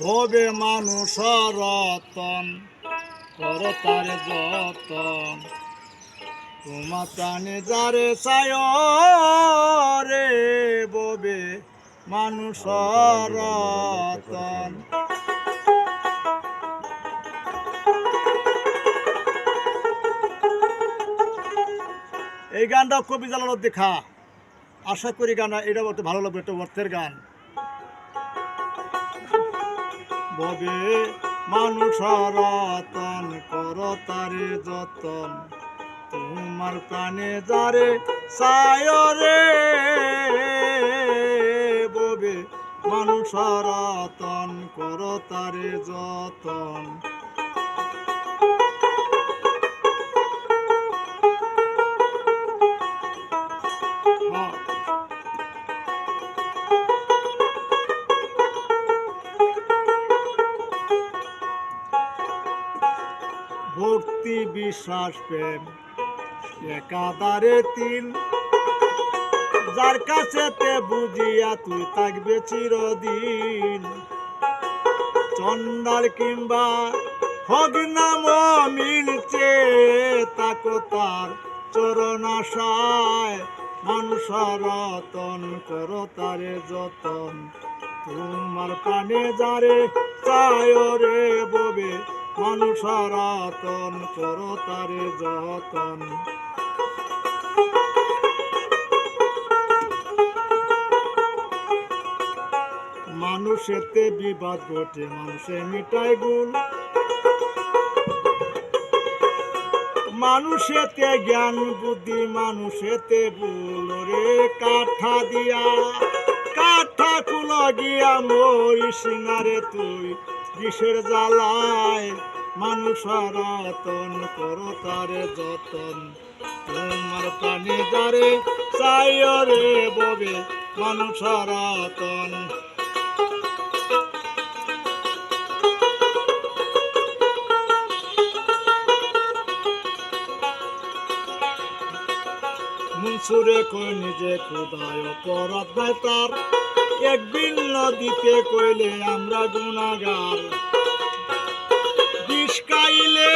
ভবে মানুষ রতন, কর তারে যতন। তোমা প্রাণে যারে চায় রে ববে মানুষ রতন। এই গানটা কবি জালালত দেখা আশা করি গান এটা বলতে ভালো লাগবে একটা অর্থের গান। ববে মানুষ রতন কর তারে যতন। তোমার প্রাণে যারে সায় রে ববে, মানুষ কর তারে যতন। ভক্তি বিশ্বাস প্রেম একাদারে তিন যার কাছে তে বুঝিয়া তুই থাকবে চিরদিন। চন্ডাল কিংবা হগ নাম মিলছে, তাকো তার চরণ আশায়। মানুষ রতন করো তারে যতন। তোমার প্রাণে যারে চায় রে ববে মানুষ রতন যতন। মানুষেতে বিবাদ ঘটে মানুষে মিটাই গুণ। মানুষেতে জ্ঞান, বুদ্ধি, মানুষেতে ভুল। রে কাঠা দিয়া, কাঠা কুল গিয়া মরি সিঙ্গারে তুই। কিসের জ্বালায় মানুষ রতন করো তারে যতন। তোমার প্রাণী দ্বারে চাই রে ববে মানুষ রতন মুসুরে কই নিজে খুদায় অপরাধ নাই একদিন নদীতে কইলে আমরা গুণাগার। বিষ খাইলে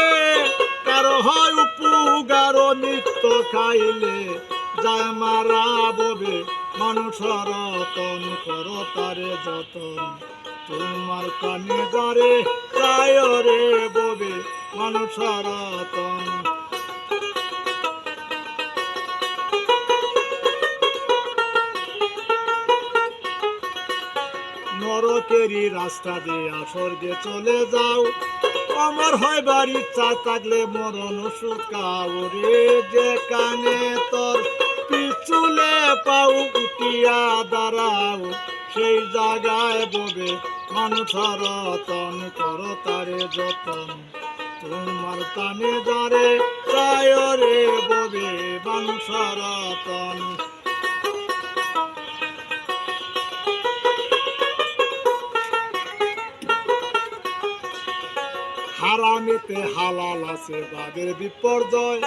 কারও হয় উপগার নিত্য খাইলে যায় মারা ববে। মানুষ রতন কর তারে যতন। তোমার কানে যারে চায় রে ববে। মানুষ রতন নরকেরই রাস্তা দিয়া স্বর্গে চলে যাও। আমার হয় বাড়ির চা থাকলে মরণ ওষুধ খাও রে, যে কানে তোর পিছুলে পাও, উঠিয়া দাঁড়াও। সেই জায়গায় ববে মানুষ রতন কর তারে যতন। তোমার তানে চায় রে ববে মানুষ রতন। হারামিতে হালাল আছে বাদের বিপর্যয়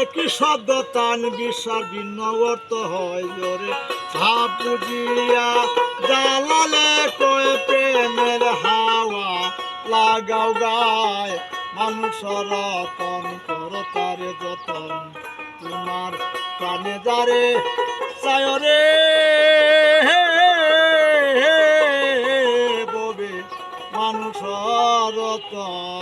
একই শব্দ তান বিশ্বাস ভিন্ন অর্থ হয় জোরে ভাব বুঝিয়া জ্বালালে কয়ে প্রেমের হাওয়া লাগাও গায় মানুষ রতন কর তারে যতন তোমার প্রাণে যারে চায় রে মানুষ রতন